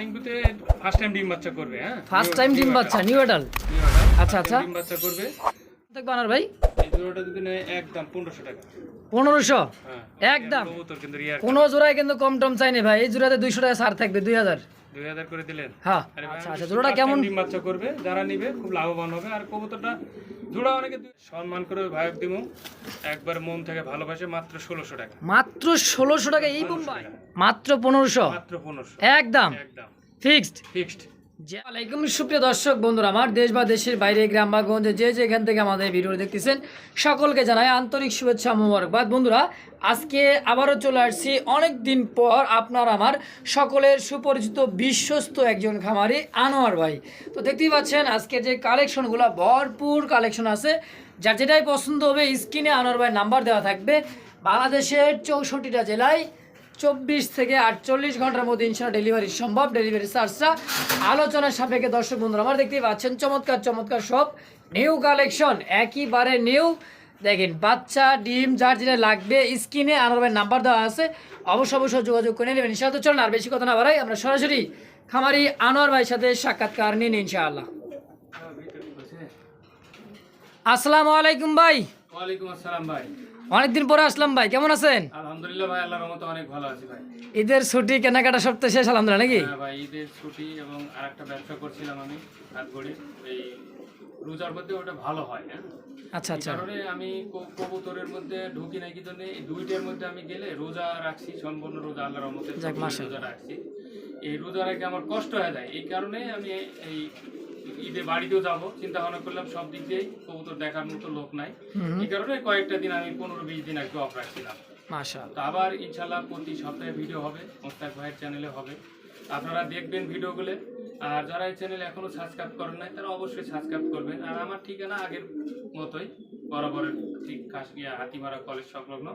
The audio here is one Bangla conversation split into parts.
রানিং বুতে ফার্স্ট টাইম ডিম বাচ্চা করবে হ্যাঁ? ফার্স্ট টাইম ডিম বাচ্চা নিউ এডাল আচ্ছা, আচ্ছা। ডিম বাচ্চা করবে। দেখ আনার ভাই? এই জোড়াটা যদি নেয় একদম পনেরোশো টাকা। পনেরোশো? হ্যাঁ একদম। কোনো জোড়ায় কিন্তু কম টম চাইনি ভাই। এই জোড়াতে দুইশো টাকা ছাড় থাকবে দুই হাজার দুই হাজার করে দিলেন? হ্যাঁ। আচ্ছা আচ্ছা জোড়াটা কেমন? ডিম বাচ্চা করবে যারা নিবে খুব লাভবান হবে। আর কবুতরটা জোড়া অনেকে সম্মান করে দিব। একবার মন থেকে ভালোবাসে মাত্র ষোলোশো টাকা। মাত্র ষোলোশো টাকা এই বোম্বাই? মাত্র পনেরোশো? মাত্র পনেরোশো। একদম। একদম। ফিক্সড? ফিক্সড। আলাইকুম সুপ্রিয় দর্শক, বন্ধুরা, আমার দেশ বা দেশের বাইরে, গ্রাম বা গঞ্জে যে যেখান থেকে আমাদের ভিডিও দেখতেছেন, সকলকে জানাই আন্তরিক শুভেচ্ছা মোবারকবাদ। বন্ধুরা, আজকে আবারও চলে আসছি অনেক দিন পর আপনার আমার সকলের সুপরিচিত, বিশ্বস্ত একজন খামারি, আনোয়ার ভাই। তো দেখতেই পাচ্ছেন, আজকে যে কালেকশনগুলো ভরপুর কালেকশন আছে, যার যেটাই পছন্দ হবে, স্ক্রিনে আনোয়ার ভাই নাম্বার দেওয়া থাকবে। বাংলাদেশের চৌষট্টিটা জেলায় চব্বিশ থেকে আটচল্লিশ ঘণ্টার মধ্যে ইনশাল্লাহ ডেলিভারি সম্ভব। ডেলিভারি চার্জটা আলোচনার সাপেক্ষে দর্শক বন্ধুরা, আমার দেখতেই পাচ্ছেন, চমৎকার চমৎকার সব নিউ কালেকশন একইবারে নিউ দেখেন, বাচ্চা, ডিম, যার যেটা লাগবে, স্ক্রিনে ভাই নাম্বার দেওয়া আছে। অবশ্য অবশ্যই যোগাযোগ করে নেবেন ইনশাআল্লাহ চলুন, আর বেশি কথা না বাড়াই, আমরা সরাসরি খামারি আনোয়ার ভাইয়ের সাথে সাক্ষাৎকার নিন ইনশাআল্লাহ। আসসালামু আলাইকুম ভাই। ওয়ালাইকুম আসসালাম ভাই। অনেকদিন পরে আসলাম ভাই কেমন আছেন? আলহামদুলিল্লাহ ভাই আল্লাহর রহমতে অনেক ভালো আছি ভাই। ঈদের ছুটি কেনাকাটা সব তো শেষ আলহামদুলিল্লাহ নাকি? হ্যাঁ ভাই ঈদের ছুটি এবং আরেকটা ব্যবসা করছিলাম আমি হাত এই রোজার মধ্যে ওটা ভালো হয় হ্যাঁ? আচ্ছা আচ্ছা। কারণে আমি কবুতরের মধ্যে ঢুকি নাই কি জন্য? এই দুইটার মধ্যে আমি গেলে রোজা রাখছি সম্পূর্ণ রোজা আল্লাহর রহমতে। রোজা রাখছি। এই রোজা রেখে আমার কষ্ট হয়ে যায় এই কারণে আমি এই ঈদে বাড়িতেও যাব। চিন্তা ভাবনা করলাম সব দিক দিয়েই কবুতর দেখার মতো লোক নাই। এই কারণে কয়েকটা দিন আমি পনেরো বিশ দিন একটু অফ রাখছিলাম। আবার ইনশাল্লাহ প্রতি সপ্তাহে ভিডিও হবে মোস্তাক ভাইয়ের চ্যানেলে হবে। আপনারা দেখবেন ভিডিওগুলো। আর যারা এই চ্যানেল এখনও সাবস্ক্রাইব করেন নাই, তারা অবশ্যই সাবস্ক্রাইব করবেন। আর আমার ঠিকানা আগের মতোই, বরাবরের ঠিক কাশিয়া হাতিমারা কলেজ সংলগ্ন,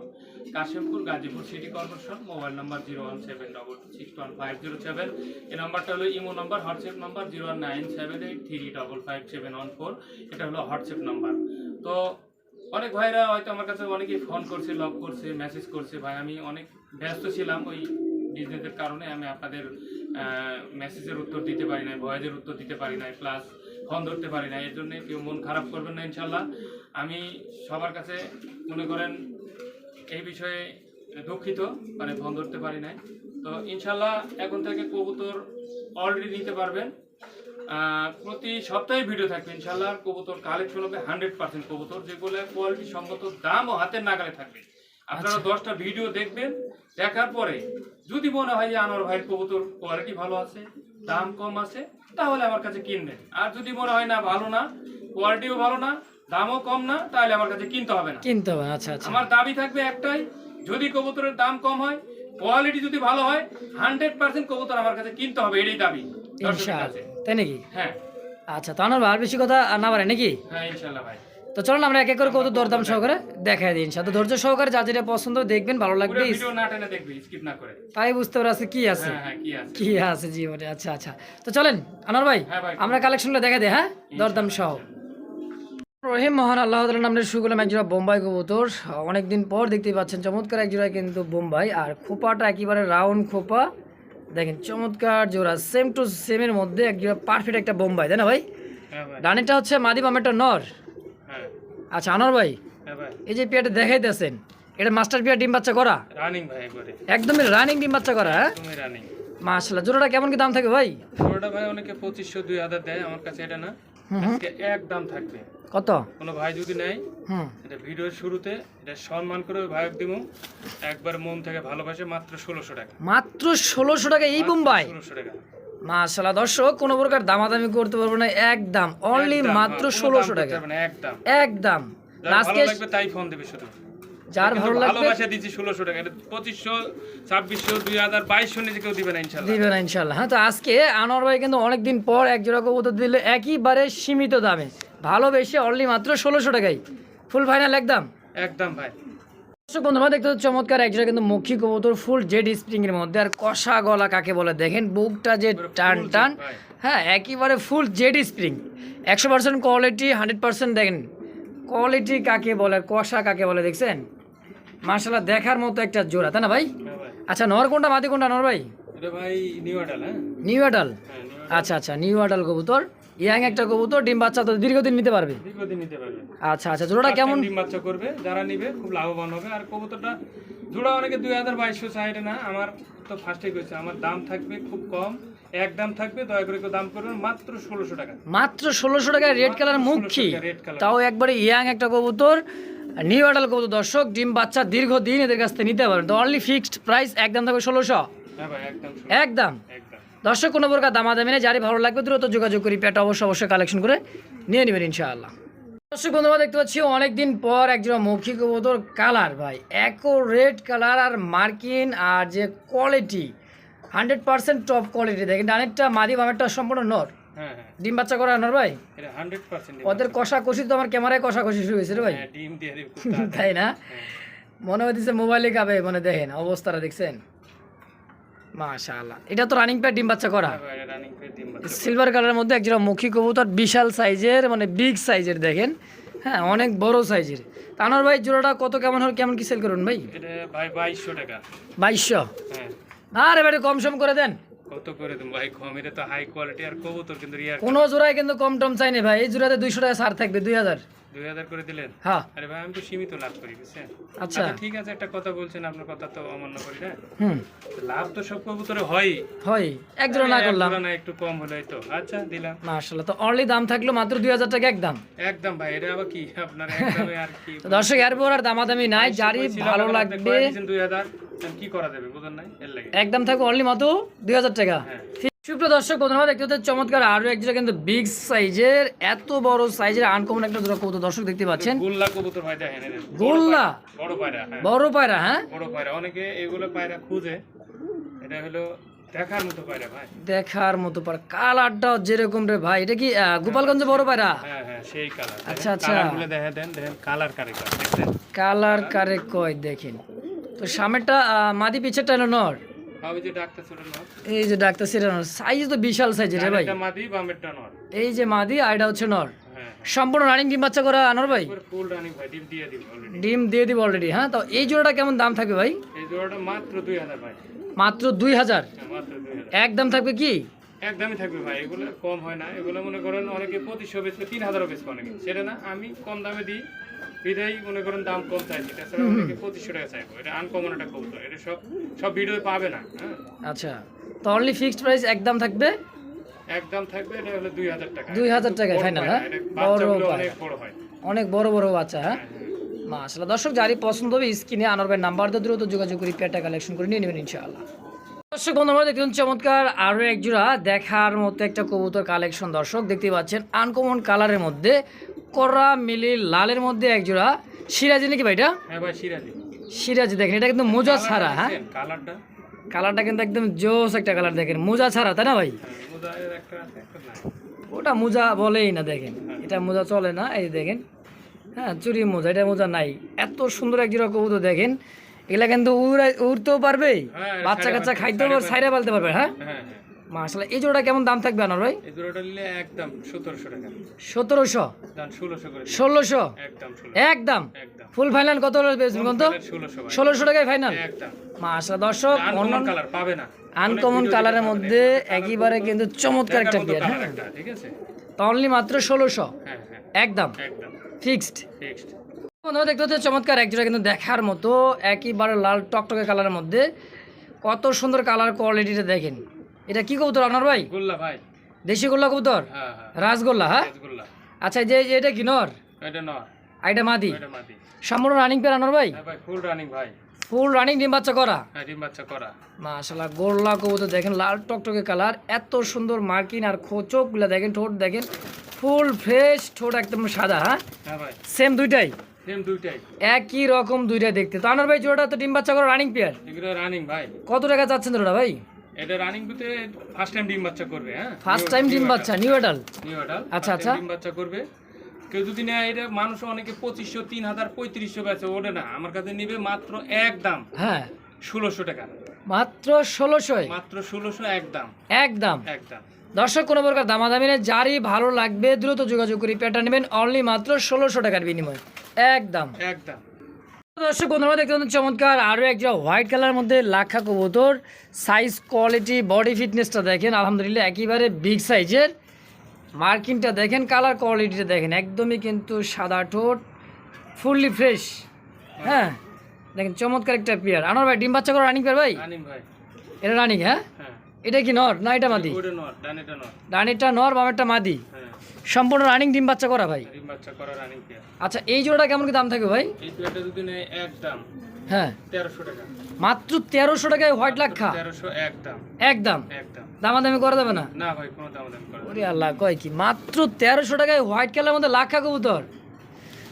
Kashimpur, Gazipur city corporation mobile number zero one seven double two six one five zero seven এই নাম্বারটা হলো imo number WhatsApp number zero one nine seven eight three double five seven one four এটা হলো হোয়াটসঅ্যাপ নাম্বার তো অনেক ভাইরা হয়তো আমার কাছে অনেকেই ফোন করছে লক করছে মেসেজ করছে। ভাই, আমি অনেক ব্যস্ত ছিলাম ওই বিজনেসের কারণে। আমি আপনাদের মেসেজের উত্তর দিতে পারি নাই ভয়েজের উত্তর দিতে পারি নাই প্লাস ফোন ধরতে পারি না এর জন্য কেউ মন খারাপ করবেন না ইনশাল্লাহ আমি সবার কাছে মনে করেন এই বিষয়ে দুঃখিত মানে ফোন ধরতে পারি নাই। তো ইনশাল্লাহ এখন থেকে কবুতর অলরেডি নিতে পারবেন। প্রতি সপ্তাহে ভিডিও থাকবে ইনশাল্লাহ কবুতর কালেকশন হবে হান্ড্রেড পার্সেন্ট কবুতর যেগুলো কোয়ালিটি সম্মত দাম ও হাতের নাগালে থাকবে। আপনারা দশটা ভিডিও দেখবেন দেখার পরে যদি মনে হয় যে আনোয়ার ভাইয়ের কবুতর কোয়ালিটি ভালো আছে দাম কম আছে তাহলে আমার কাছে কিনবেন আর যদি মনে হয় না ভালো না কোয়ালিটিও ভালো না দামও কম না তাহলে আমার কাছে কিনতে হবে না। কিনতে হবে আচ্ছা আচ্ছা। আমার দাবি থাকবে একটাই যদি কবুতরের দাম কম হয় কোয়ালিটি যদি ভালো হয় হান্ড্রেড পার্সেন্ট কবুতর আমার কাছে কিনতে হবে এটাই দাবি। তাই নাকি? হ্যাঁ। আচ্ছা তো আমার আর বেশি কথা না পারে নাকি? হ্যাঁ ইনশাল্লাহ ভাই। তো চলুন আমরা এক এক করে কত দরদাম সহকারে দেখাই দিন সাথে ধৈর্য সহকারে যা যেটা পছন্দ দেখবেন ভালো লাগবে। ভিডিও না টেনে দেখবি স্কিপ না করে। তাই বুঝতে পারে আছে কি আছে। হ্যাঁ হ্যাঁ কি আছে। কি আছে জীবনে আচ্ছা আচ্ছা। তো চলেন আনোয়ার ভাই হ্যাঁ আমরা কালেকশনটা দেখা দিই হ্যাঁ? দরদাম সহ। রহিম মহান আল্লাহ তাআলার নামে শুরু করলাম একজোড়া বোম্বাই কবুতর। অনেকদিন পর দেখতেই পাচ্ছেন চমৎকার একজোড়া কিন্তু বোম্বাই। আর খোপাটা একেবারে রাউন্ড খোপা। দেখেন চমৎকার জোড়া সেম টু সেমের মধ্যে একজোড়া পারফেক্ট একটা বোম্বাই তাই না ভাই? ভাই। ডানেরটা হচ্ছে মাদি বামেরটা নর। আচ্ছা আনোয়ার ভাই হ্যাঁ এই যে পেয়ারটা দেখাইতেছেন এটা মাস্টার পেয়ার ডিম বাচ্চা করা? রানিং ভাই একবারে। একদমই রানিং ডিম বাচ্চা করা হ্যাঁ? তুমি রানিং মাশাল্লাহ জোড়াটা কেমন কি দাম থাকে ভাই? পুরোটা ভাই অনেকে পঁচিশশো দুই হাজার দেয় আমার কাছে এটা না। আজকে এক দাম থাকবে। কত? কোনো ভাই যদি নেয় হুম। এটা ভিডিওর শুরুতে এটা সম্মান করে ভাই দিব। একবার মন থেকে ভালোবাসে মাত্র ষোলোশো টাকা। মাত্র ষোলোশো টাকা এই বোম্বাই? ষোলোশো টাকা। মাশাল্লাহ দর্শক কোনো প্রকার দামাদামি করতে পারব না একদম অনলি মাত্র ষোলোশো টাকা। একদম। আজকে তাই ফোন দেবে শুধু। যার ভালো লাগবে ভালোবাসা দিচ্ছি ষোলোশো টাকা এটা পঁচিশশো ছাব্বিশশো দুই হাজার বাইশশো নিচে কেউ দিবে না ইনশাল্লাহ দিবে না ইনশাল্লাহ হ্যাঁ তো আজকে আনোয়ার ভাই কিন্তু অনেকদিন পর এক জোড়া কবুতর দিলে একইবারে সীমিত দামে। ভালোবেসে অনলি মাত্র ষোলোশো টাকাই। ফুল ফাইনাল একদম। একদম ভাই। দর্শক বন্ধুরা দেখতে হচ্ছে চমৎকার একজোড়া কিন্তু মক্ষী কবুতর ফুল জেড স্প্রিং এর মধ্যে। আর কষা গলা কাকে বলে? দেখেন বুকটা যে টান টান। হ্যাঁ একেবারে ফুল জেড স্প্রিং। একশো পার্সেন্ট কোয়ালিটি হান্ড্রেড পার্সেন্ট দেখেন কোয়ালিটি কাকে বলে কষা কাকে বলে দেখছেন? মার্শাল্লাহ দেখার মতো একটা জোড়া তাই না ভাই? হ্যাঁ আচ্ছা নর কোনটা মাদি কোনটা নর ভাই? নিউ আডাল হ্যাঁ। হ্যাঁ আচ্ছা আচ্ছা নিউ আডাল কবুতর। ইয়াং একটা কবুতর ডিম বাচ্চা তো দীর্ঘদিন নিতে পারবে? দীর্ঘদিন নিতে পারবে। আচ্ছা আচ্ছা জোড়াটা কেমন? ডিম বাচ্চা করবে যারা নিবে খুব লাভবান হবে। আর কবুতরটা জোড়া অনেকে দুই হাজার বাইশশো সাইডে না আমার তো ফার্স্টে কইছে আমার দাম থাকবে খুব কম এক দাম থাকবে দয়া করে দাম করবেন মাত্র ষোলোশো টাকা। মাত্র ষোলোশো টাকায় রেড কালার মুখী তাও একবারে ইয়াং একটা কবুতর নিউ আডাল কবুতর। দর্শক ডিম বাচ্চা দীর্ঘদিন এদের কাছ থেকে নিতে পারবেন। তো অনলি ফিক্সড প্রাইস একদম থাকবে ষোলোশো। হ্যাঁ একদম দর্শক কোনো প্রকার দামাদামি নেই। যারই ভালো লাগবে দ্রুত যোগাযোগ করি পেটা অবশ্যই অবশ্যই কালেকশন করে নিয়ে নেবেন ইনশাআল্লাহ। দর্শক বন্ধুরা দেখতে পাচ্ছি অনেকদিন পর একজন মৌখি কবুতর কালার ভাই। একো রেড কালার আর মার্কিন আর যে quality hundred percent top quality দেখেন ডানেরটা মাদি বামেরটা সম্পূর্ণ নর। হ্যাঁ হ্যাঁ। ডিম বাচ্চা করা নর ভাই? ওদের কষা কষি তো আমার ক্যামেরায় কষা কষি শুরু হয়েছে রে ভাই। হ্যাঁ। তাই না। মনে হইতেছে মোবাইলে কাবে মানে দেখেন অবস্থাটা দেখছেন? মাশাআল্লাহ। এটা তো রানিং ডিম বাচ্চা করা। হ্যাঁ সিলভার কালারের মধ্যে একজোড়া মুখী কবুতর বিশাল সাইজের মানে বিগ সাইজের দেখেন। হ্যাঁ অনেক বড় সাইজের তানোর ভাই জোড়াটা কত কেমন হল কেমন কি সেল করুন ভাই? ভাই বাইশশো টাকা। বাইশশো? হ্যাঁ। আরে ভাই কম সম করে দেন। কত করে দেবো ভাই কম? এটা তো হাই কোয়ালিটি আর কবুতর কিন্তু কোনো জোড়ায় কিন্তু কম টম চাইনি ভাই। এই জোড়াতে দুইশো টাকা ছাড় থাকবে দুই হাজার। দুই হাজার করে দিলেন? হ্যাঁ। আরে ভাই আমি তো সীমিত লাভ করি বুঝছেন? আচ্ছা। ঠিক আছে একটা কথা বলছেন আপনার কথা তো অমান্য করি না হুম। লাভ তো সব কবুতরে হয় হয় এক জোড়া না করলাম। না একটু কম হলে তো। আচ্ছা দিলাম। মাশাল্লাহ তো অনলি দাম থাকল মাত্র দুই হাজার টাকা একদম। একদম ভাই এটা আবার কি? আপনার একদমই আর কি দর্শক আর দামাদামি নাই যারই ভালো লাগবে। দুই হাজার কি করা যাবে বুঝেন নাই? এর লাগে। একদম থাকবে অনলি মাত্র দুই হাজার টাকা। হ্যাঁ। সুপ্রিয় দর্শক বন্ধুরা দেখতে হচ্ছে চমৎকার আরও এক জোড়া কিন্তু বিগ সাইজের এত বড় সাইজের আনকমন একটা জোড়া কবুতর। দর্শক দেখতে পাচ্ছেন? গোল্লা কবুতর ভাই দেখেন গোল্লা? বড় পায়রা হ্যাঁ। বড় পায়রা হ্যাঁ? বড় পায়রা অনেকে এগুলো পায়রা খুঁজে। এটা হলো দেখার মতো পায়রা ভাই। দেখার মতো পার কালারটাও যেরকম রে ভাই এটা কি আহ, গোপালগঞ্জে বড় পায়রা? হ্যাঁ হ্যাঁ সেই কালার। আচ্ছা, আচ্ছা। দেখা দেন দেখেন কালার দেখছেন কালার কারে কয় দেখেন। তো সামনেরটা মাদি পিছেরটা হলো নর। এই যে ডাক্তার সেটা নর সাইজ তো বিশাল সাইজের রে ভাই। মাদি বামেরটা নর? এই যে মাদি আর এটা হচ্ছে নর। হ্যাঁ সম্পূর্ণ রানিং ডিম বাচ্চা করা আনর ভাই। ফুল রানিং ভাই ডিম দিয়ে দিব অলরেডি ডিম দিয়ে দিব অলরেডি হ্যাঁ? তো এই জোড়াটা কেমন দাম থাকবে ভাই? এই জোড়াটা মাত্র দুই হাজার ভাই। মাত্র দুই হাজার? হ্যাঁ, একদম থাকবে কি? একদমই থাকবে ভাই এগুলো কম হয় না। এগুলো মনে করেন অনেকে পঁচিশশো বেচবে তিন হাজারও বেচবে অনেকে। সেটা না আমি কম দামে দিই। মনে করেন দাম কম চাইছি তাছাড়া অনেকে পঁচিশশো টাকা চাইব। এটা আনকমন একটা কবুতর এটা সব সব ভিডিও পাবে না হ্যাঁ? আচ্ছা তো অনলি ফিক্সড প্রাইস একদম থাকবে? একদম থাকবে এটা হলো দুই হাজার টাকা। 2000 টাকায় বড় হ্যাঁ? বড় অনেক বড় হয়। অনেক বড় বড় বাচ্চা হ্যাঁ? দর্শক যারই পছন্দ হবে স্ক্রিনে নাম্বার দিয়ে দ্রুত যোগাযোগ করে পেটা কালেকশন করে নিয়ে নেবেন ইনশাআল্লাহ। দর্শক বন্ধু আমরা দেখুন চমৎকার আরও এক জোড়া দেখার মতো একটা কবুতর কালেকশন দর্শক দেখতে পাচ্ছেন আনকমন কালারের মধ্যে করা মিলি লালের মধ্যে এক জোড়া। সিরাজি নাকি ভাইটা হ্যাঁ ভাই সিরাজি। সিরাজি দেখেন এটা কিন্তু মোজা ছাড়া হ্যাঁ? কালারটা কালারটা কিন্তু একদম জোস একটা কালার দেখেন মোজা ছাড়া তাই না ভাই? মোজায়ের একটা একটা নাই। ওটা মোজা বলেই না দেখেন। এটা মোজা চলে না এই দেখেন। হ্যাঁ চুরি মোজা এটা মোজা নাই। এত সুন্দর এক জোড়া কবুতর দেখেন। এগুলা কিন্তু উড়ে- উড়তেও পারবে হ্যাঁ, বাচ্চা কাচ্চা খাইতেও পারবে সাইডে পালতে পারবে হ্যাঁ। মাসাল্লাহ এই জোড়াটা কেমন দাম থাকবে আনার ভাই? এই জোড়াটা নিলে একদম সতেরোশো টাকা। সতেরোশো? দাম ষোলোশো করে দিন। ষোলোশো? একদম ষোলো একদম? একদম। ফুল ফাইনাল কত হলো বেচবেন কত ষোলোশো ভাই। ষোলোশো টাকায় ফাইনাল একদম। মাসাল্লাহ দর্শক আনকমন কালার পাবে না। আনকমন কালারের মধ্যে একেবারে কিন্তু চমৎকার একটা বিয়ার হ্যাঁ? ঠিক আছে? অনলি মাত্র ষোলোশো? হ্যাঁ হ্যাঁ। একদম। একদম। ফিক্সড ফিক্সড বন্ধুরা দেখতে হচ্ছে চমৎকার এক জোড়া কিন্তু দেখার মতো একইবারে লাল টকটকে কালারের মধ্যে। কত সুন্দর কালার কোয়ালিটিটা দেখেন। এটা কি কবুতর আপনার ভাই? গোল্লা ভাই। দেশি গোল্লা কবুতর? হ্যাঁ হ্যাঁ। রাসগোল্লা হ্যাঁ? আচ্ছা এই যে এটা কি নর? এটা নয় আর এটা মাদি। সম্পূর্ণ রানিং পেয়ার আনার ভাই? হ্যাঁ ভাই ফুল রানিং ভাই। ফুল রানিং ডিম বাচ্চা করা? হ্যাঁ ডিম বাচ্চা করা। মাশাল্লাহ গোল্লা কবুতর দেখেন লাল টকটকে কালার এত সুন্দর মার্কিন আর খোচকগুলো দেখেন ঠোঁট দেখেন ফুল ফ্রেশ ঠোঁট একদম সাদা হ্যাঁ? হ্যাঁ ভাই। সেম দুইটাই? সেম দুইটাই। একই রকম দুইটাই দেখতে। তো আনার ভাই জোড়াটা তো ডিম বাচ্চা করা রানিং পেয়ার রানিং ভাই। কত টাকা চাচ্ছেন জোড়া ভাই? এটা রানিং ফার্স্ট টাইম ডিম বাচ্চা করবে হ্যাঁ? ফার্স্ট টাইম ডিম বাচ্চা নিউ নিউ আচ্ছা, আচ্ছা। ডিম বাচ্চা করবে। কেউ যদি নেয় এটা মানুষ অনেকে পঁচিশশো তিন হাজার পঁয়ত্রিশশো বেচে ওঠে না। আমার কাছে নিবে মাত্র এক দাম। হ্যাঁ। ষোলোশো টাকা। মাত্র ষোলোশোয় মাত্র ষোলোশো এক দাম। একদম এক দাম। দর্শক কোনো প্রকার দামাদামি নেই। যারই ভালো লাগবে দ্রুত যোগাযোগ করি পেটা নেবেন। অনলি মাত্র ষোলোশো টাকার বিনিময়ে। একদম একদম দর্শক বন্ধুরা দেখতে পাচ্ছেন চমৎকার আরও একটা হোয়াইট কালারের মধ্যে লাখা কবুতর। সাইজ কোয়ালিটি বডি ফিটনেসটা দেখেন আলহামদুলিল্লাহ একেবারে বিগ সাইজের মার্কিংটা দেখেন কালার কোয়ালিটিটা দেখেন একদমই কিন্তু সাদা ঠোঁট ফুললি ফ্রেশ হ্যাঁ দেখেন চমৎকার একটা পেয়ার আনোয়ার ভাই ডিম বাচ্চা করে রানিং পেয়ার ভাই? এটা রানিং হ্যাঁ? হ্যাঁ। এটা কি নর না এটা মাদি? ওইটা নর বামেরটা মাদি? হ্যাঁ। সম্পূর্ণ রানিং ডিম বাচ্চা করা ভাই? আচ্ছা এই জোড়াটা কেমন কি দাম থাকে ভাই? হ্যাঁ। মাত্র তেরোশো টাকায় হোয়াইট লাক্ষা একদম দাম। দামাদামি করা যাবে না? ওরে আল্লাহ কয় কি? মাত্র তেরোশো টাকায় হোয়াইট কালার মধ্যে লাক্ষা কবুতর।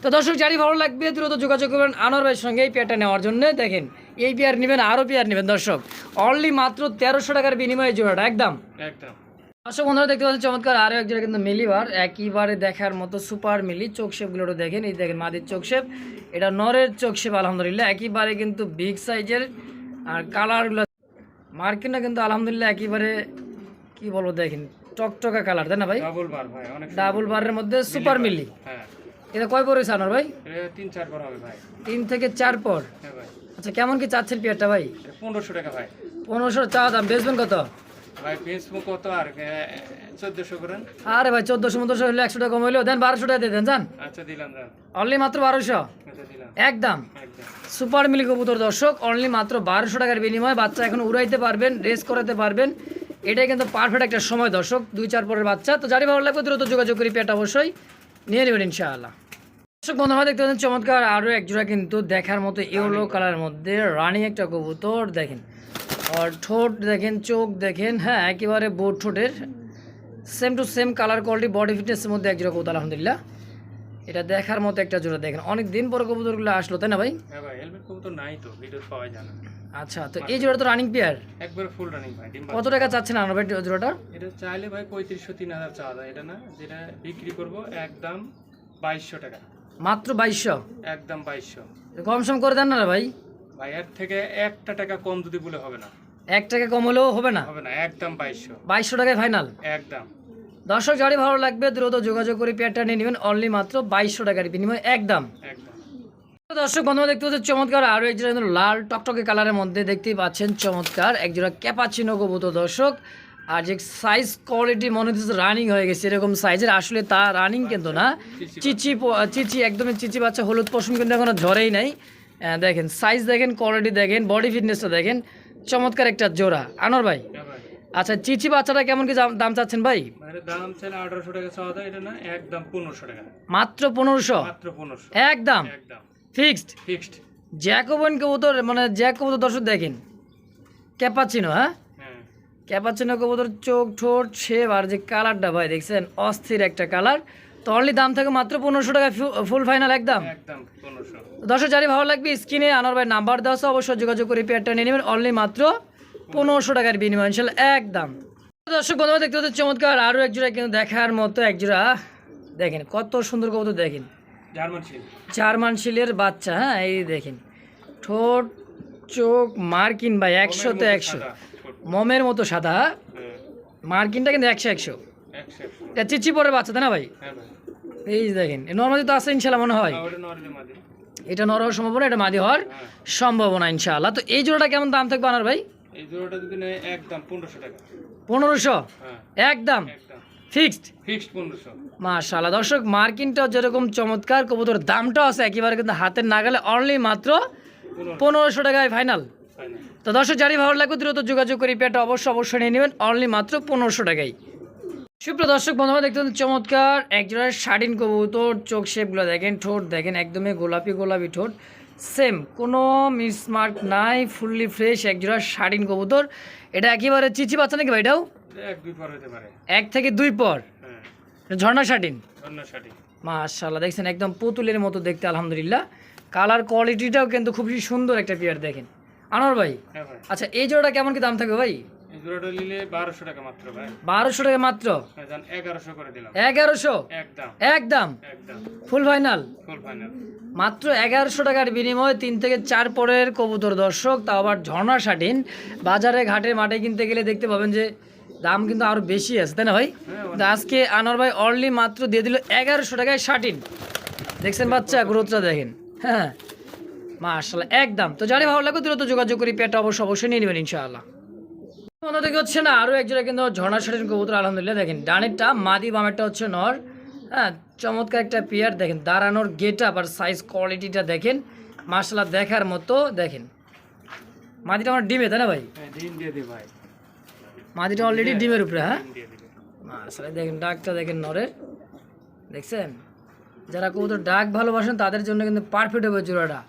তো দর্শক জানি ভালো লাগবে দ্রুত যোগাযোগ করবেন আনোয়ার ভাইয়ের সঙ্গে এই পেয়ারটা নেওয়ার জন্য। দেখেন এই পেয়ার নেবেন আরও পেয়ার নেবেন দর্শক। অনলি মাত্র তেরোশো টাকার বিনিময়ে জোড়াটা একদম। একদম। দর্শক বন্ধুরা দেখতে পাচ্ছেন চমৎকার আরও এক জোড়া কিন্তু মিলিবার একইবারে দেখার মতো সুপার মিলি চোখ শেপগুলো দেখেন এই দেখেন মাদির চোখ শেপ এটা নরের চোখ শেপ আলহামদুলিল্লাহ একইবারে কিন্তু বিগ সাইজের আর কালারগুলো মার্কিনটা কিন্তু আলহামদুলিল্লাহ একেবারে কি বলব দেখেন টকটকা কালার তাই না ভাই? ডাবল বার ভাই অনেক ডাবল বারের মধ্যে সুপার মিলি হ্যাঁ। এটা কয় পর হয়েছে আনোয়ার ভাই? তিন চার বার হবে ভাই। তিন থেকে চার পর। হ্যাঁ ভাই। আচ্ছা কেমন কি চাচ্ছেন পেয়ারটা ভাই? পনেরোশো টাকা ভাই। পনেরোশো চা দাম বেচবেন কত? ভাই ফেসবুক কত আর চোদ্দশো করেন। আরে ভাই চোদ্দোশো মতোশো হলে একশো টাকা কম হইলেও দেন বারোশো টাকা দিয়ে দেন জান? আচ্ছা দিলাম যান অনলি মাত্র বারোশো? আচ্ছা একদম? সুপার মিলি কবুতর দর্শক অনলি মাত্র বারোশো টাকার বিনিময়ে বাচ্চা এখন উড়াইতে পারবেন রেস করাতে পারবেন। এটাই কিন্তু পারফেক্ট একটা সময় দর্শক দুই চার পরের বাচ্চা। তো যারই ভালো লাগবে দ্রুত যোগাযোগ করি পেট অবশ্যই নিয়ে নেবেন ইনশাআল্লাহ। দর্শক বন্ধুরা দেখতে পাচ্ছেন চমৎকার আরও এক জোড়া কিন্তু দেখার মতো ইয়েলো কালারের মধ্যে রানি একটা কবুতর দেখেন। আর ঠোঁট দেখেন চোখ দেখেন হ্যাঁ একেবারে বোট ঠোঁটের। Same to same colour quality body ফিটনেসের মধ্যে এক জোড়া কবুতর আলহামদুলিল্লাহ। এটা দেখার মতো একটা জোড়া দেখেন। অনেক দিন পরে কবুতরগুলো আসলো তাই না ভাই? হ্যাঁ ভাই হেলমেট কবুতর নাই তো ভিডিও পাওয়া যায় না। আচ্ছা তো এই জোড়া তো রানিং পেয়ার একবার ফুল রানিং ভাই কত টাকা চাচ্ছেন আনোয়ার ভাই জোড়াটা? এটা চাইলে ভাই পঁয়ত্রিশশো তিন হাজার চাওয়া যায় এটা না যেটা বিক্রি করব একদম বাইশশো টাকা। মাত্র বাইশশো? একদম বাইশশো। কম সম করে দেন না রে ভাই। ভাই এর থেকে একটা টাকা কম যদি বলে হবে না। এক টাকা কম হলেও হবে না? হবে না একদম বাইশশো। বাইশশো টাকায় ফাইনাল একদম। দর্শক যারই ভালো লাগবে দ্রুত যোগাযোগ করে পেয়ারটা নিয়ে নেবেন। অনলি মাত্র বাইশশো টাকার বিনিময়ে একদম। একদম। দর্শক বন্ধুরা দেখতে পাচ্ছেন চমৎকার আরও এক জোড়া কিন্তু লাল টকটকে কালারের মধ্যে দেখতেই পাচ্ছেন চমৎকার এক জোড়া ক্যাপাচিনো কবুতর। দর্শক আর যে সাইজ কোয়ালিটি মনে হচ্ছে রানিং হয়ে গেছে এরকম সাইজের আসলে তা রানিং কিন্তু না। চিচি চিচি একদমই চিচি বাচ্চা হলুদ পশম কিন্তু এখনও ঝরেই নাই। দেখেন সাইজ দেখেন কোয়ালিটি দেখেন বডি ফিটনেসটা দেখেন। চমৎকার একটা জোড়া। আনোর ভাই? হ্যাঁ আচ্ছা চিচি বাচ্চাটা কেমন কি দাম- চাচ্ছেন ভাই? দাম চাইলে আঠারোশো টাকা চাওয়া যায় এটা না একদম পনেরোশো টাকা। মাত্র পনেরোশো? মাত্র পনেরোশো। একদম? একদম। ফিক্সড ফিক্সড জ্যাকোবন কবুতর মানে জ্যাক কবুতর দর্শক দেখেন। ক্যাপাচিনো হ্যাঁ? ক্যাপাচিনো কবুতর চোখ ঠোঁট শেপ আর যে কালারটা ভাই দেখছেন? অস্থির একটা কালার। তো অনলি দাম থাকে মাত্র পনেরোশো টাকা ফুল ফাইনাল একদম? দর্শক জারি ভালো লাগবে স্ক্রিনে আনার ভাই নাম্বার দেওয়া আছে অবশ্যই যোগাযোগ করে পেয়ারটা নিয়ে নেবেন। অনলি মাত্র পনেরোশো টাকার বিনিময় ইনশাল্লাহ একদম। দর্শক বন্ধুরা দেখতে হচ্ছে চমৎকার আরও এক জোড়া কিন্তু দেখার মতো এক জোড়া। দেখেন কত সুন্দর কবুতর দেখেন। জার্মান শিলের বাচ্চা হ্যাঁ এই দেখেন। ঠোঁট চোখ মার্কিন ভাই একশো তো একশো। মমের মতো সাদা। মার্কিনটা কিন্তু একশো একশো। এটা চিচি পরে বাচ্চা তাই না ভাই? হ্যাঁ এই দেখেন নর্মালি তো আছে ইনশাল্লাহ মনে হয়। এটা নর হওয়ার সম্ভাবনা এটা মাদি হওয়ার হ্যাঁ। সম্ভাবনা ইনশাআল্লাহ তো এই জোড়াটা কেমন দাম থাকবে আনার ভাই? এই জোড়াটা যদি নেয় একদম পনেরোশো টাকা। পনেরোশো? হ্যাঁ। একদম? একদম। ফিক্সড? ফিক্সড পনেরোশো। মাশাআল্লাহ দর্শক মার্কিনটাও যেরকম চমৎকার কবুতর দামটাও আছে একেবারে কিন্তু হাতের নাগালে অনলি মাত্র পনেরোশো। টাকায় ফাইনাল ফাইনাল তো দর্শক জারি ভালো লাগবে দ্রুত যোগাযোগ করি পেটা অবশ্যই অবশ্যই নিয়ে নেবেন। অনলি মাত্র পনেরোশো টাকায়। সুপ্রিয় দর্শক বন্ধুরা দেখতে চমৎকার একজোড়া শাড়িন কবুতর চোখ শেপগুলো দেখেন ঠোঁট দেখেন একদমই গোলাপি গোলাপি ঠোঁট। সেম কোনো মিসমার্ক নাই ফুললি ফ্রেশ একজোড়া শাড়িন কবুতর। এটা একেবারে চিচি বাচ্চা নাকি ভাই এটাও? এক থেকে দুই পর? হ্যাঁ। ঝর্ণা শাটিন মাশাল্লাহ দেখছেন একদম পুতুলের মতো দেখতে আলহামদুলিল্লাহ। কালার কোয়ালিটিটাও কিন্তু খুবই সুন্দর একটা পেয়ার দেখেন। আনোয়ার ভাই? হ্যাঁ আচ্ছা এই জোড়াটা কেমন কি দাম থাকবে ভাই? জোড়াটা নিলে বারোশো টাকা মাত্র ভাই। বারোশো টাকা মাত্র? হ্যাঁ এগারোশো করে দিলাম। এগারোশো? একদম। একদম? একদম। ফুল ফাইনাল ফুল ফাইনাল মাত্র এগারোশো টাকার বিনিময়ে তিন থেকে চার পরের কবুতর। দর্শক তাও আবার ঝর্ণা শাটিন বাজারে ঘাটে মাঠে কিনতে গেলে দেখতে পাবেন যে দাম কিন্তু আরও বেশি আছে তাই না ভাই? হ্যাঁ আজকে আনোয়ার ভাই অনলি মাত্র দিয়ে দিল এগারোশো টাকায় শাটিন দেখছেন বাচ্চা গ্রোথটা দেখেন। হ্যাঁ। মাশাল্লাহ একদম। তো যারা ভালো লাগবে দ্রুত যোগাযোগ করি পেটটা অবশ্য অবশ্যই নিয়ে নেবেন ইনশাআল্লাহ। মনে দেখে হচ্ছে না আরও একজোড়া কিন্তু ঝর্ণা শাড়ির কবুতর আলহামদুলিল্লাহ। দেখেন ডানেরটা মাদি বামেরটা হচ্ছে নর। হ্যাঁ চমৎকার একটা পেয়ার দেখেন দাঁড়ানোর গেট আপ আর সাইজ কোয়ালিটিটা দেখেন। মার্শাল্লাহ দেখার মতো দেখেন। মাদিটা আমার ডিমে তাই না ভাই? হ্যাঁ মাদিটা অলরেডি ডিমের উপরে হ্যাঁ? ডিম মার্শাল্লাহ দেখেন ডাকটা দেখেন নরের। দেখছেন? যারা কবুতর ডাক ভালোবাসেন তাদের জন্য কিন্তু পারফেক্ট হবে জোড়াটা।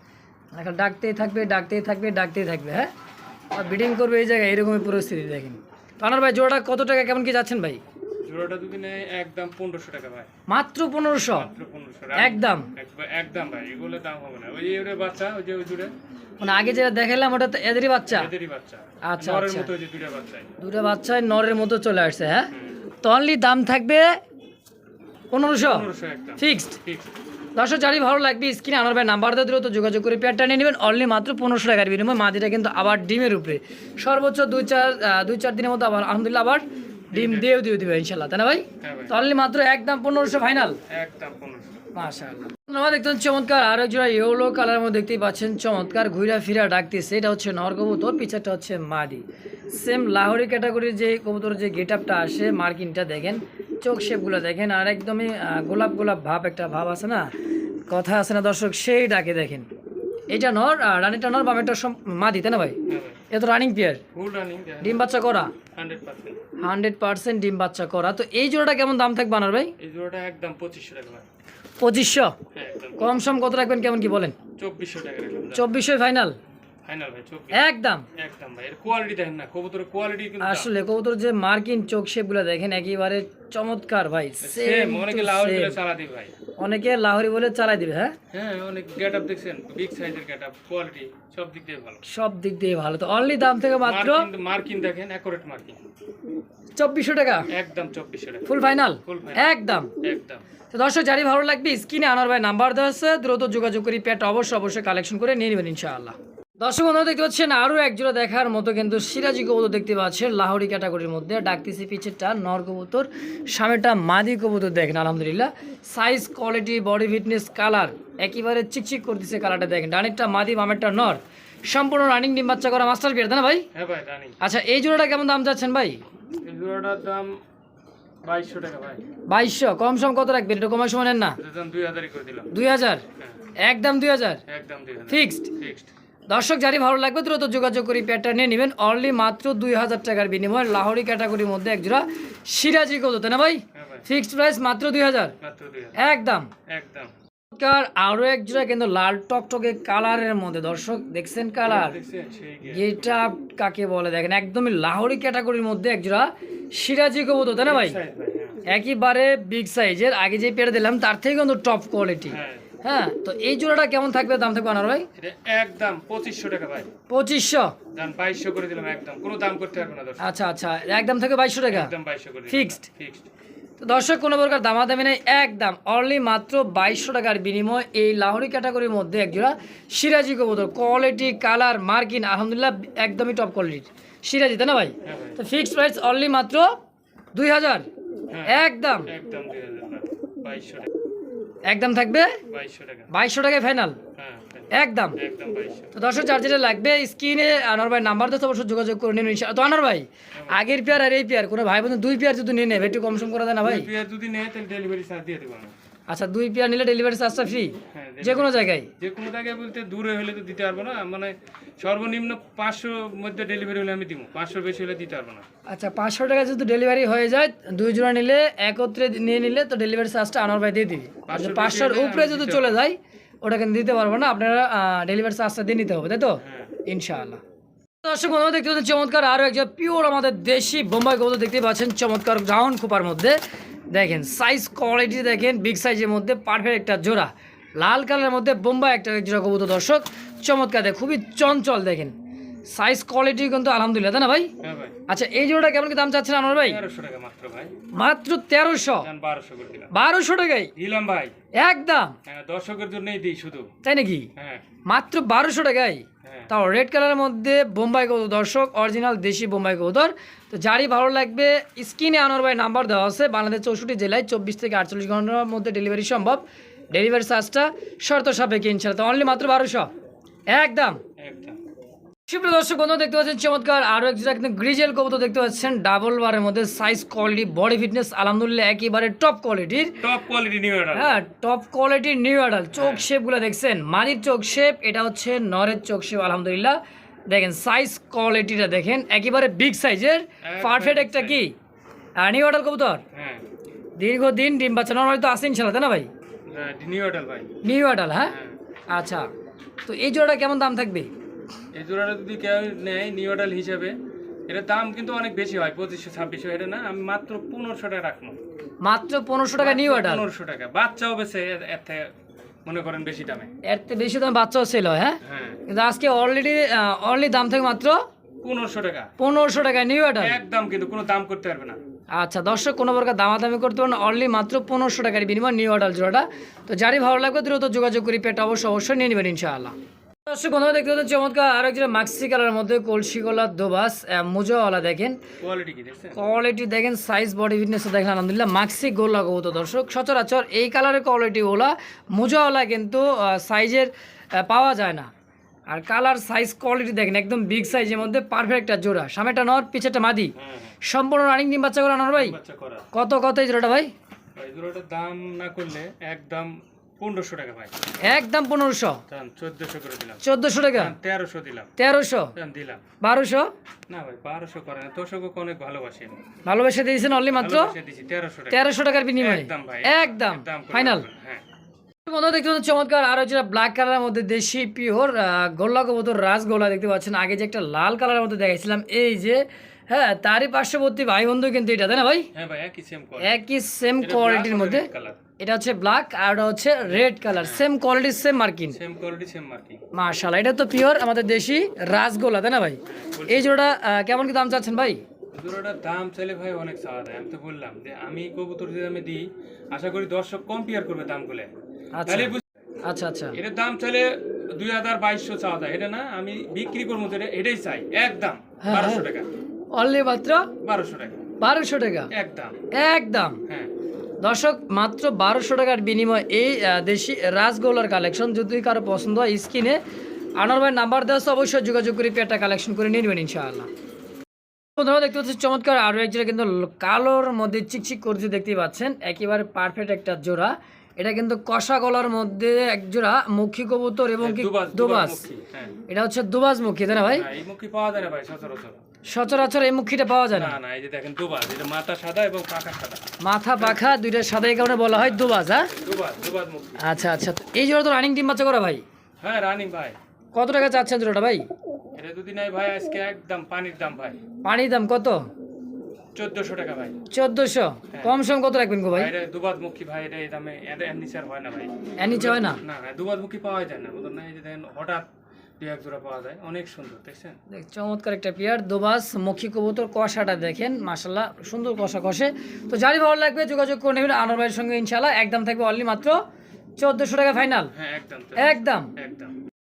এখন ডাকতেই থাকবে ডাকতেই থাকবে ডাকতেই থাকবে হ্যাঁ? আর বিডিং করবে এই জায়গায় এরকমই পরিস্থিতি দেখেন। পানার ভাই জোড়াটা কত টাকা কেমন কি যাচ্ছেন ভাই? জোড়াটা যদি নেয় একদম পনেরোশো টাকা ভাই। মাত্র পনেরোশো? একদম। একদম ভাই এগুলো দাম হবে না। ওই যে ওরে বাচ্চা ওই যে ওই জুড়ে। মানে আগে যেটা দেখালাম ওটা তো এদেরই বাচ্চা? এদেরই বাচ্চা। আচ্ছা, নরের আচ্ছা। মতো ওই যে দুইটা বাচ্চাই দুটো বাচ্চায় নরের মতো চলে আসছে হ্যাঁ? তো অনলি দাম থাকবে পনেরোশো? ফিক্সড ফিক্স দর্শক জানি ভালো লাগবে স্ক্রিনে আমার ভাই নাম্বার দিয়ে দ্রুত যোগাযোগ করে পেয়ারটা নিয়ে নেবেন। অনলি মাত্র পনেরোশো টাকার বিনিময়ে মাদিটা কিন্তু আবার ডিমের উপরে। সর্বোচ্চ দুই চার দুই চার দিনের মতো আবার আলহামদুলিল্লাহ আবার ডিম দিয়েও দিয়ে দিবে ইনশাল্লাহ তাই না ভাই? হ্যাঁ তো অনলি মাত্র একদম পনেরোশো ফাইনাল একদম পনেরোশো। মাশাআল্লাহ। দেখতেন চমৎকার আর জোড়া ইয়েলো কালার মধ্যে দেখতেই পাচ্ছেন চমৎকার ঘুরা ফিরা ডাকতেছে। এটা হচ্ছে নর কবুতর হচ্ছে মাদি। সেম লাহোরি ক্যাটাগরির যে কবুতর যে গেট আপটা আসে মার্কিনটা দেখেন। চোখ শেপগুলো দেখেন আর একদমই গোলাপ গোলাপ ভাব একটা ভাব আছে না? কথা আছে না দর্শক সেই ডাকে দেখেন। এটা নর আর রানিটা নর বামেরটা সম- মাদি তাই না ভাই? হ্যাঁ ভাই। এ তো রানিং পেয়ার ফুল রানিং ডিম বাচ্চা করা? Hundred percent. ডিম বাচ্চা করা। তো এই জোড়াটা কেমন দাম থাকবে আনার ভাই? এই জোড়াটা একদম পঁচিশশো টাকা পঁচিশশো? হ্যাঁ একদম। কম সম কত রাখবেন কেমন কি বলেন? চব্বিশশো টাকা চব্বিশশো ফাইনাল ফাইনাল ভাই চব্বিশ। একদম। একদম ভাই এর কোয়ালিটি দেখেন না কবুতরের কোয়ালিটি কিন্তু আসলে কবুতর যে মার্কিন চোখ শেপগুলো দেখেন একেবারে চমৎকার ভাই সেম অনেকে লাহোরগুলো চালা দিই ভাই। অনেকে লাহোরি বলে চালাই দিবে হ্যাঁ? হ্যাঁ অনেক গেট আপ দেখছেন বিগ সাইজের গেট আপ কোয়ালিটি সব দিক দিয়ে ভালো। সব দিক দিয়ে ভালো। তো অনলি দাম থেকে মাত্র মার্কিন দেখেন অ্যাকুরেট মার্কিন। চব্বিশশো টাকা? একদম চব্বিশশো টাকা। Full final. একদম। একদম। তো দর্শক জানি ভালো লাগবে স্ক্রিনে আনার ভাই নাম্বার দেওয়া আছে দ্রুত যোগাযোগ করি পেট অবশ্যই অবশ্যই কালেকশন করে নিয়ে নেবেন ইনশাআল্লাহ। দর্শক বন্ধু দেখতে পাচ্ছেন আরও একজোড়া দেখার মতো কিন্তু সিরাজি কবুতর দেখতে পাচ্ছেন। লাহোরি ক্যাটাগরির মধ্যে ডাকতেছি পিছেরটা নর কবুতর সামনেটা মাদি কবুতর দেখেন আলহামদুলিল্লাহ। Size quality body fitness colour একেবারে চিকচিক করতেছে কালারটা দেখেন। ডানেরটা মাদি বামেরটা নর। সম্পূর্ণ রানিং ডিম বাচ্চা করা মাস্টার বিয়ার না ভাই? হ্যাঁ ভাই আচ্ছা এই জোড়াটা কেমন দাম যাচ্ছেন ভাই? এই জোড়াটার দাম বাইশশো টাকা ভাই। বাইশশো কম সম কত রাখবেন? এটা কমার সময় নেন না? হ্যাঁ। একদম দুই হাজার? একদম দুই হাজার। ফিক্সড ফিক্সড দর্শক জারি ভালো লাগবে দ্রুত যোগাযোগ করি প্যাডটা নিয়ে নেবেন। অনলি মাত্র দুই হাজার টাকার বিনিময়ে লাহোরি ক্যাটাগরির মধ্যে একজোড়া সিরাজি কত তাই না ভাই? হ্যাঁ ফিক্সড প্রাইস মাত্র দুই হাজার। একদম। একদম। কার আরও একজোড়া কিন্তু লাল টকটকে কালারের মধ্যে। দর্শক দেখছেন কালার? দেখছেন এটা কাকে বলে? দেখেন একদমই লাহোরি ক্যাটাগরির মধ্যে একজোড়া সিরাজি কবুতর তাই না ভাই? হ্যাঁ। একইবারে বিগ সাইজের আগে যে পেয়ারা দিলাম তার থেকে কিন্তু টপ কোয়ালিটি হ্যাঁ তো এই জোড়াটা কেমন থাকবে? দাম থাকবে আনার ভাই? একদম পঁচিশশো টাকা ভাই। পঁচিশশো? দাম বাইশশো করে দিলাম একদম। কোনো দাম করতে পারব না আচ্ছা আচ্ছা একদম থেকে বাইশশো টাকা? একদম বাইশশো করে Fixed? ফিক্সড? তো দর্শক কোনো প্রকার দামাদামি নেই একদম অনলি মাত্র বাইশশো টাকার বিনিময় এই লাহোরি ক্যাটাগরির মধ্যে একজোড়া সিরাজি কবুতর। কোয়ালিটি কালার মার্কিন আলহামদুলিল্লাহ একদমই টপ কোয়ালিটির সিরাজি তাই না ভাই? হ্যাঁ তো ফিক্সড প্রাইস অনলি মাত্র দুই হাজার? হ্যাঁ। একদম। একদম দুই হাজার বাইশশো টাকা। একদম থাকবে? বাইশশো টাকা। টাকায় ফাইনাল হ্যাঁ একদম তো দর্শক যার যেটা লাগবে স্ক্রিনে আনোয়ার ভাই নাম্বার তো অবশ্যই যোগাযোগ করে নিন। তো আনোয়ার ভাই আগের পেয়ার আর এই পেয়ার কোনো ভাই বোন দুই পেয়ার যদি নিয়ে নেবে একটু কম সম করে দেয় না ভাই? পেয়ার যদি নেয় তাহলে ডেলিভারি চার্জ দিয়ে দেবো আচ্ছা দুই পেয়ার নিলে ডেলিভারি চার্জটা ফ্রি যে কোনো জায়গায় যে কোনো জায়গায়? বলতে দূরে হলে তো দিতে পারব না মানে সর্বনিম্ন পাঁচশো মধ্যে ডেলিভারি হলে আমি দিব পাঁচশোর বেশি হলে দিতে পারব না। আচ্ছা পাঁচশো টাকা যদি ডেলিভারি হয়ে যায় দুই জোড়া নিলে একত্রে নিয়ে নিলে তো ডেলিভারি চার্জটা আনোয়ার ভাই দিয়ে দিবি। পাঁচশোর উপরে যদি চলে যায় ওটা কিন্তু দিতে পারব না আপনারা ডেলিভারি চার্জটা দিয়ে নিতে হবে তাই তো? হ্যাঁ। ইনশাআল্লাহ। দর্শক বন্ধু দেখতে পাচ্ছেন চমৎকার আরও একজন পিওর আমাদের দেশি বোম্বাই কবুতর দেখতে পাচ্ছেন চমৎকার গ্রাউন্ড খোপার মধ্যে। দেখেন সাইজ কোয়ালিটি দেখেন বিগ সাইজের মধ্যে পারফেক্ট একটা জোড়া। লাল কালারের মধ্যে বোম্বাই একটা জোড়া কবুতর দর্শক। চমৎকার দেখে খুবই চঞ্চল দেখেন। সাইজ কোয়ালিটি কিন্তু আলহামদুলিল্লাহ তাই না ভাই? হ্যাঁ আচ্ছা এই জোড়াটা কেমন কি দাম চাচ্ছেন আমার ভাই? মাত্র তেরোশো? বারোশো করে দিলাম টাকায়? দিলাম ভাই। একদম? হ্যাঁ দর্শকের জন্যই দিই শুধু। তাই নাকি? হ্যাঁ। মাত্র বারোশো টাকায়? তাও রেড কালারের মধ্যে বোম্বাই কবুতর দর্শক অরিজিনাল দেশি বোম্বাই কবুতর তো যারই ভালো লাগবে, স্ক্রিনে আনোয়ার ভাই নাম্বার দেওয়া আছে। বাংলাদেশ চৌষট্টি জেলায় চব্বিশ থেকে আটচল্লিশ ঘণ্টার মধ্যে ডেলিভারি সম্ভব। ডেলিভারি চার্জটা শর্ত সাপেক্ষে ইনশাল্লাহ তো অনলি মাত্র বারোশো। একদম। একদম। সুপ্রিয় দর্শক বন্ধু দেখতে পাচ্ছেন চমৎকার আরও এক কিন্তু গ্রিজেল কবুতর দেখতে পাচ্ছেন। ডাবল বারের মধ্যে সাইজ কোয়ালিটি বডি ফিটনেস আলহামদুলিল্লাহ একেবারে টপ কোয়ালিটির টপ কোয়ালিটি নিউ এটা হ্যাঁ টপ কোয়ালিটির নিউ অ্যাডাল চোখ শেপগুলো দেখছেন? মাদির চোখ শেপ এটা হচ্ছে নরের চোখ শেপ আলহামদুলিল্লাহ। দেখেন সাইজ কোয়ালিটিটা দেখেন একেবারে বিগ সাইজের পারফেক্ট একটা কি? নিউ অ্যাডাল কবুতর। হ্যাঁ। দীর্ঘদিন ডিম বাচ্চা নর্মালি তো আসেন ইনশাল্লাহ তাই না ভাই? নিউ এটাল ভাই। নিউ অ্যাডাল হ্যাঁ? হ্যাঁ। আচ্ছা তো এই জোড়াটা কেমন দাম থাকবে? এই জোড়াটা যদি কেউ নেয় নিউ এটাল হিসেবে এটার দাম কিন্তু অনেক বেশি হয় পঁচিশশো ছাব্বিশশো এটা না আমি মাত্র পনেরোশো টাকা রাখব। মাত্র পনেরোশো টাকা নিউ অ্যাডাল পনেরোশো টাকা। বাচ্চাও বেছে এর থেকে মনে করেন বেশি দামে। এর থেকে বেশি দাম বাচ্চাও সেল হয় হ্যাঁ? হ্যাঁ। কিন্তু আজকে অলরেডি দাম থেকে মাত্র পনেরোশো টাকা। পনেরোশো টাকা একদম কিন্তু কোনো দাম করতে পারবে না। আচ্ছা দর্শক কোনো প্রকার দামাদামি করতে পারেন অনলি মাত্র পনেরোশো টাকার বিনিময় নিউ অর্ডার জোড়াটা। তো যারই ভালো লাগবে দ্রুত যোগাযোগ করি পেট অবশ্যই অবশ্যই নিয়ে নেবেন ইনশাআল্লাহ। দর্শক বন্ধুরা দেখতে পাচ্ছেন চমৎকার আরও একজন মাক্সি কালারের মধ্যে কলসি গলা দোবাস মুজোওয়ালা দেখেন। কোয়ালিটি দেখেন সাইজ বডি ফিটনেস দেখেন আলহামদুলিল্লাহ মাক্সি গোলা কবুতর দর্শক। সচরাচর এই কালারের কোয়ালিটি ওলা মুজোওয়ালা কিন্তু সাইজের পাওয়া যায় না। আর কালার সাইজ কোয়ালিটি দেখেন একদম বিগ সাইজের মধ্যে পারফেক্ট একটা জোড়া। সামনেটা নর পিছেরটা মাদি। হ্যাঁ হ্যাঁ। সম্পূর্ণ রানিং ডিম বাচ্চা করে নর ভাই? কত কত এই জোড়াটা ভাই? জোড়াটার দাম না করলে একদম পনেরোশো টাকা ভাই। একদম পনেরোশো। দাম চোদ্দশো করে দিলাম। চোদ্দোশো টাকা? তেরোশো দিলাম। তেরোশো? দাম দিলাম। বারোশো? না ভাই বারোশো করে না। তোষককে অনেক ভালোবাসি আমি। দিয়েছেন অনলি মাত্র? টাকা। টাকার বিনিময়ে? একদম ভাই। একদম। একদম ফাইনাল হ্যাঁ। বন্ধু দেখতে পাচ্ছেন চমৎকার আরও যেটা ব্ল্যাক কালারের মধ্যে দেশি পিওর গোল্লা কবুতর রাসগোল্লা দেখতে পাচ্ছেন। আগে যে একটা লাল কালারের মধ্যে দেখাইছিলাম এই যে হ্যাঁ তারই পার্শ্ববর্তী ভাই বন্ধু কিন্তু এটা তাই না ভাই? হ্যাঁ ভাই একই সেম একই সেম কোয়ালিটির মধ্যে। এটা হচ্ছে ব্ল্যাক আর ওটা হচ্ছে red colour same quality same marking same quality same marking martial এটা তো পিওর আমাদের দেশি রাসগোল্লা তাই না ভাই? এই জোড়া কেমন কি দাম চাচ্ছেন ভাই? জোড়াটার দাম চাইলে ভাই অনেক চাওয়া দেয় আমি তো বললাম যে আমি কবুতর যে আমি দিই আশা করি দর্শক কম্পেয়ার করবে দামগুলো। আচ্ছা। তাহলে আচ্ছা আচ্ছা। এটার দাম চাইলে দুই হাজার বাইশশো চাওয়া দেয় এটা না আমি বিক্রি করব যেটা এটাই চাই। একদম হ্যাঁ, বারোশো হ্যাঁ। টাকা। অনলি মাত্র বারোশো টাকা। বারোশো টাকা? একদম। একদম? হ্যাঁ। দর্শক মাত্র বারোশো টাকার বিনিময়ে এই দেশি রাসগোলার কালেকশন যদি কারও পছন্দ হয় স্ক্রিনে আনার ভাই নাম্বার দেওয়া অবশ্যই যোগাযোগ করে পেয়ারটা কালেকশন করে নেবেন ইনশাআল্লাহ। বন্ধুরা দেখতে পাচ্ছেন চমৎকার আরও এক জোড়া কিন্তু কালোর মধ্যে চিকচিক করছে দেখতেই পাচ্ছেন। একেবারে পারফেক্ট একটা জোড়া। এটা কিন্তু কষা গলার মধ্যে এক জোড়া মুখী কবুতর এবং কি দুবাস হ্যাঁ। এটা হচ্ছে দুবাস মুখী তাই না ভাই? মুখী পাওয়া যায় না ভাই সচরাচর। সচরাচর এই মুখীটা পাওয়া যায় না। না এই যে দেখেন দুবাস এটা মাথা সাদা এবং পাখা সাদা। মাথা পাখা দুইটা সাদাই কারণে বলা হয় দুবাস হ্যাঁ? দুবাস দুবাস মুখী আচ্ছা আচ্ছা এই জোড়া তো রানিং টিম বাচ্চা করা ভাই? হ্যাঁ রানিং ভাই। কত টাকা চাচ্ছেন জোড়াটা ভাই? এটা যদি নাই ভাই আজকে একদম পানির দাম ভাই। পানির দাম কত? চোদ্দশো টাকা ভাই। চোদ্দশো? কম সম কত রাখবেন গো ভাই? দুবাদ মুখী ভাই এটা এই দামে আর হয় না ভাই। এর হয় না? না দুবাদ মুখী পাওয়া যায় না বুঝলেন না? এই যে দেখেন হঠাৎ এক জোড়া পাওয়া যায়। অনেক সুন্দর দেখছেন? দেখ, চমৎকার একটা পেয়ার। দোবাস মক্ষী কবুতর কষাটা দেখেন মাসাল্লাহ সুন্দর কষা কষে। তো যারই ভালো লাগবে যোগাযোগ করে নেবেন আনোয়ার ভাইয়ের সঙ্গে ইনশাল্লাহ একদম থাকবে অনলি মাত্র চোদ্দোশো টাকা ফাইনাল হ্যাঁ একদম। একদম। একদম।